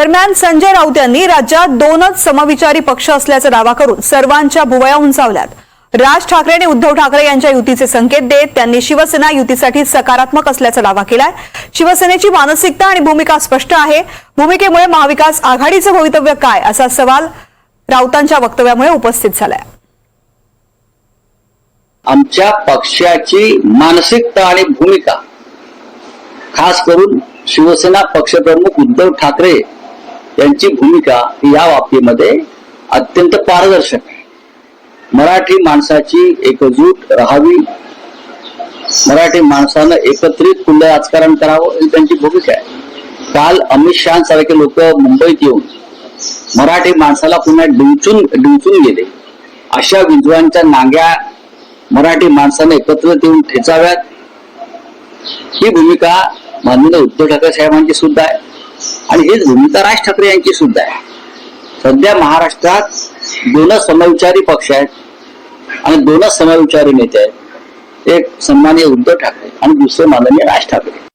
दरम्यान संजय राऊत यांनी राज्यात दोनच समविचारी पक्ष असल्याचा दावा करून सर्वांच्या भुवया उंचावल्यात. राज ठाकरे आणि उद्धव ठाकरे यांच्या युतीचे संकेत देत त्यांनी शिवसेना युतीसाठी सकारात्मक असल्याचा दावा केलाय. शिवसेनेची मानसिकता आणि भूमिका स्पष्ट आहे. भूमिकेमुळे महाविकास आघाडीचं भवितव्य काय असा सवाल राऊतांच्या वक्तव्यामुळे उपस्थित झालाय. आमच्या पक्षाची मानसिकता आणि भूमिका खास करून शिवसेना पक्षप्रमुख उद्धव ठाकरे त्यांची भूमिका या बाबतीमध्ये अत्यंत पारदर्शक आहे. मराठी माणसाची एकजूट राहावी. मराठी माणसानं एकत्रित कुंड राजकारण करावं ही त्यांची भूमिका आहे. काल अमित शहा सारखे लोक मुंबईत येऊन मराठी माणसाला पुन्हा डिंचून डिंचून गेले. अशा विद्वांच्या नांग्या मराठी माणसाने एकत्र येऊन ठेचाव्यात. ही भूमिका माननीय उद्धव ठाकरे साहेबांची सुद्धा आहे. आणि हे भूमिका राज ठाकरे यांची सुद्धा आहे. सध्या महाराष्ट्रात दोनच समविचारी पक्ष आहेत आणि दोनच समविचारी नेते आहेत. एक सन्माननीय उद्धव ठाकरे आणि दुसरे माननीय राज ठाकरे.